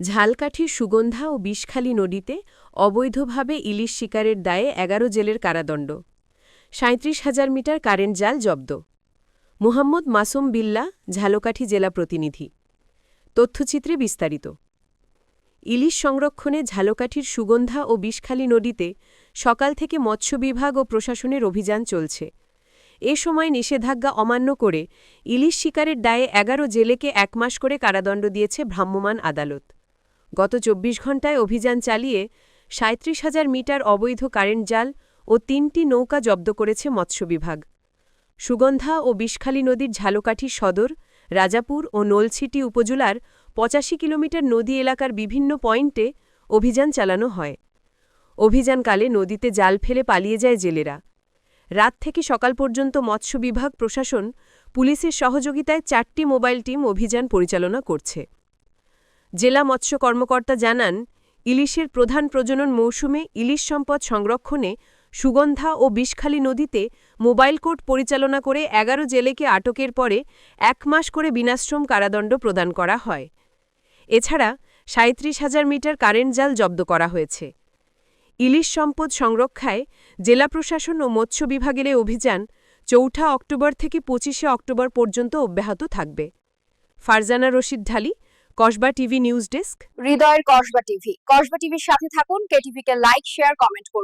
ঝালকাঠির সুগন্ধা ও বিষখালী নদীতে অবৈধভাবে ইলিশ শিকারের দায়ে এগারো জেলের কারাদণ্ড। সাঁত্রিশ হাজার মিটার কারেন্ট জাল জব্দ। মুহাম্মদ মাসুম বিল্লা, ঝালকাঠি জেলা প্রতিনিধি। তথ্যচিত্রে বিস্তারিত। ইলিশ সংরক্ষণে ঝালকাঠির সুগন্ধা ও বিষখালী নদীতে সকাল থেকে মৎস্য বিভাগ ও প্রশাসনের অভিযান চলছে। এ সময় নিষেধাজ্ঞা অমান্য করে ইলিশ শিকারের দায়ে এগারো জেলেকে এক মাস করে কারাদণ্ড দিয়েছে ভ্রাম্যমাণ আদালত। গত চব্বিশ ঘণ্টায় অভিযান চালিয়ে সাঁত্রিশ হাজার মিটার অবৈধ কারেন্ট জাল ও তিনটি নৌকা জব্দ করেছে মৎস্য বিভাগ। সুগন্ধা ও বিষখালী নদীর ঝালকাঠি সদর, রাজাপুর ও নলছিটি উপজেলার পঁচাশি কিলোমিটার নদী এলাকার বিভিন্ন পয়েন্টে অভিযান চালানো হয়। অভিযানকালে নদীতে জাল ফেলে পালিয়ে যায় জেলেরা। রাত থেকে সকাল পর্যন্ত মৎস্য বিভাগ, প্রশাসন, পুলিশের সহযোগিতায় চারটি মোবাইল টিম অভিযান পরিচালনা করছে। জেলা মৎস্য কর্মকর্তা জানান, ইলিশের প্রধান প্রজনন মৌসুমে ইলিশ সম্পদ সংরক্ষণে সুগন্ধা ও বিষখালী নদীতে মোবাইল কোর্ট পরিচালনা করে এগারো জেলেকে আটকের পরে এক মাস করে বিনাশ্রম কারাদণ্ড প্রদান করা হয়। এছাড়া সাঁত্রিশ হাজার মিটার কারেন্ট জাল জব্দ করা হয়েছে। ইলিশ সম্পদ সংরক্ষায় জেলা প্রশাসন ও মৎস্য বিভাগের অভিযান চৌঠা অক্টোবর থেকে পঁচিশে অক্টোবর পর্যন্ত অব্যাহত থাকবে। Farzana Rashid Dhali Kasba TV news desk. হৃদয়ের কসবা টিভি। কসবা টিভির সাথে থাকুন কেটিভিকে লাইক, শেয়ার, কমেন্ট করুন।